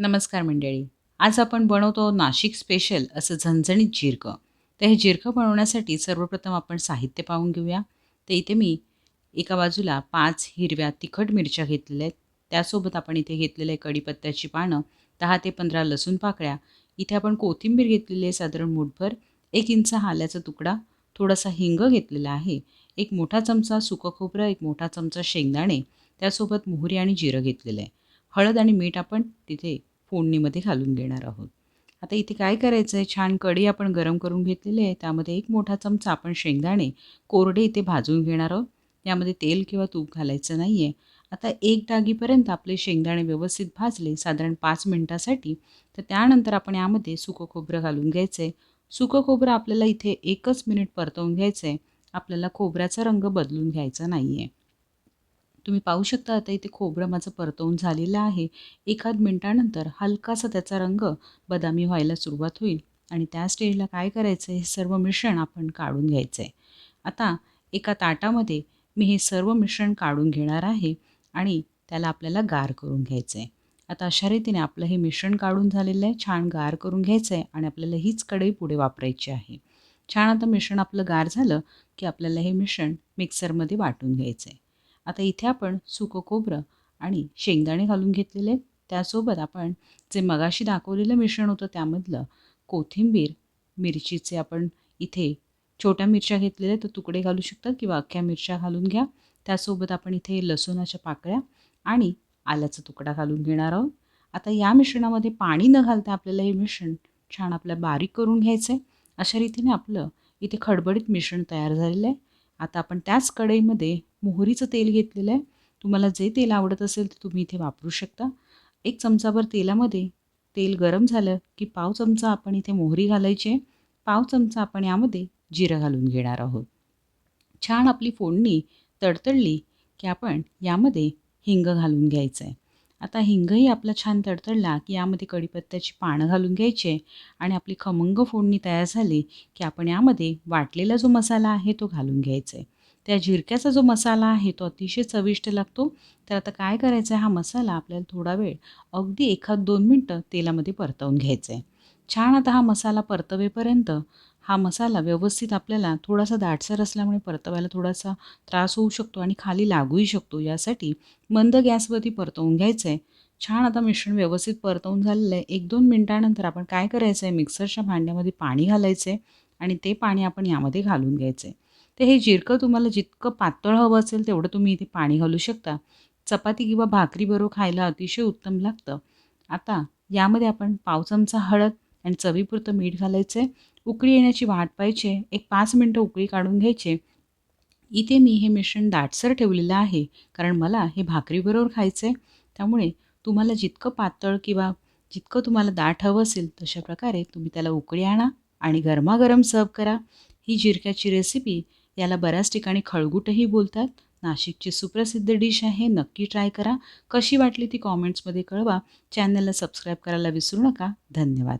नमस्कार मंडळी. आज आपण बनवतो नाशिक स्पेशल असं झणझणीत जिरकं. तर हे जिरकं बनवण्यासाठी सर्वप्रथम आपण साहित्य पाहून घेऊया. तर इथे मी एका बाजूला पाच हिरव्या तिखट मिरच्या घेतलेल्या आहेत. त्यासोबत आपण इथे घेतलेलं आहे कढीपत्त्याची पानं दहा ते पंधरा लसूण पाकळ्या इथे आपण कोथिंबीर घेतलेली आहे साधारण मुठभर एक इंच आल्याचा तुकडा थोडासा हिंग घेतलेला आहे एक मोठा चमचा सुकं खोबरं एक मोठा चमचा शेंगदाणे त्यासोबत मोहरी आणि जिरं घेतलेलं आहे. हळद आणि मीठ आपण तिथे फोडणीमध्ये घालून घेणार आहोत. आता इथे काय करायचं आहे छान कढी आपण गरम करून घेतलेली आहे. त्यामध्ये एक मोठा चमचा आपण शेंगदाणे कोरडे इथे भाजून घेणार आहोत. यामध्ये तेल किंवा तूप घालायचं नाही आहे आता एक डागीपर्यंत आपले शेंगदाणे व्यवस्थित भाजले साधारण पाच मिनटासाठी. तर त्यानंतर आपण यामध्ये सुकं खोबरं घालून घ्यायचं आहे सुकं खोबरं आपल्याला इथे एकच मिनिट परतवून घ्यायचं आहे आपल्याला खोबऱ्याचा रंग बदलून घ्यायचा नाही आहे तुम्ही पाहू शकता आता इथे खोबरं माझं परतवून झालेलं आहे. एखाद मिनटानंतर हलकासा त्याचा रंग बदामी व्हायला सुरुवात होईल. आणि त्या स्टेजला काय करायचं आहे हे सर्व मिश्रण आपण काढून घ्यायचं आहे आता एका ताटामध्ये मी हे सर्व मिश्रण काढून घेणार आहे आणि त्याला आपल्याला गार करून घ्यायचं आहे आता अशा रीतीने आपलं हे मिश्रण काढून झालेलं आहे. छान गार करून घ्यायचं आहे आणि आपल्याला हीच कढई पुढे वापरायची आहे. छान आता मिश्रण आपलं गार झालं की आपल्याला हे मिश्रण मिक्सरमध्ये वाटून घ्यायचं आहे आता इथे आपण सुकं खोबरं आणि शेंगदाणे घालून घेतलेले. त्यासोबत आपण जे मगाशी दाखवलेलं मिश्रण होतं त्यामधलं कोथिंबीर मिरचीचे आपण इथे छोट्या मिरच्या घेतलेल्या तर तुकडे घालू शकतात किंवा अख्ख्या मिरच्या घालून घ्या. त्यासोबत आपण इथे लसूणाच्या पाकळ्या आणि आल्याचा तुकडा घालून घेणार आहोत. आता या मिश्रणामध्ये पाणी न घालता आपल्याला हे मिश्रण छान आपल्या बारीक करून घ्यायचं आहे अशा रीतीने आपलं इथे खडबडीत मिश्रण तयार झालेलं आहे. आता आपण त्याच कढईमध्ये मोहरीचं तेल घेतलेलं आहे. तुम्हाला जे तेल आवडत असेल ते तुम्ही इथे वापरू शकता. एक चमचाभर तेलामध्ये तेल गरम झालं की पाव चमचा आपण इथे मोहरी घालायची आहे. पाव चमचा आपण यामध्ये जिरं घालून घेणार आहोत. छान आपली फोडणी तडतडली की आपण यामध्ये हिंग घालून घ्यायचं आहे. आता हिंगही आपला छान तडतडला की यामध्ये कढीपत्त्याची पानं घालून घ्यायचे आणि आपली खमंग फोडणी तयार झाली की आपण यामध्ये वाटलेला जो मसाला आहे तो घालून घ्यायचा. आहे त्या जिरक्याचा जो मसाला आहे तो अतिशय चविष्ट लागतो. तर आता काय करायचं आहे हा मसाला आपल्याला थोडा वेळ अगदी एखाद दोन मिनटं तेलामध्ये परतवून घ्यायचा. आहे छान आता हा मसाला परतवेपर्यंत हा मसाला व्यवस्थित आपल्याला थोडासा दाटसर असल्यामुळे परतवायला थोडासा त्रास होऊ शकतो आणि खाली लागूही शकतो. यासाठी मंद गॅसवरती परतवून घ्यायचं आहे छान आता मिश्रण व्यवस्थित परतवून झालेलं आहे. एक दोन मिनटानंतर आपण काय करायचं आहे मिक्सरच्या भांड्यामध्ये पाणी घालायचं आहे आणि ते पाणी आपण यामध्ये घालून घ्यायचं आहे तर हे जिरकं तुम्हाला जितकं पातळ हवं असेल तेवढं तुम्ही इथे पाणी घालू शकता. चपाती किंवा भाकरीबरोबर खायला अतिशय उत्तम लागतं. आता यामध्ये आपण पाव चमचा हळद आणि चवीपुरतं मीठ घालायचं आहे उकळी येण्याची वाट पाहिजे एक पाच मिनटं उकळी काढून घ्यायचे इथे मी हे मिश्रण दाटसर ठेवलेलं आहे. कारण मला हे भाकरीबरोबर खायचं आहे त्यामुळे तुम्हाला जितकं पातळ किंवा जितकं तुम्हाला दाट हवं असेल तशा प्रकारे तुम्ही त्याला उकळी आणा आणि गरमागरम सर्व करा. ही जिरक्याची रेसिपी याला बऱ्याच ठिकाणी खळगुटही बोलतात. नाशिकची सुप्रसिद्ध डिश आहे. नक्की ट्राय करा. कशी वाटली ती कॉमेंट्समध्ये कळवा. चॅनलला सबस्क्राईब करायला विसरू नका. धन्यवाद.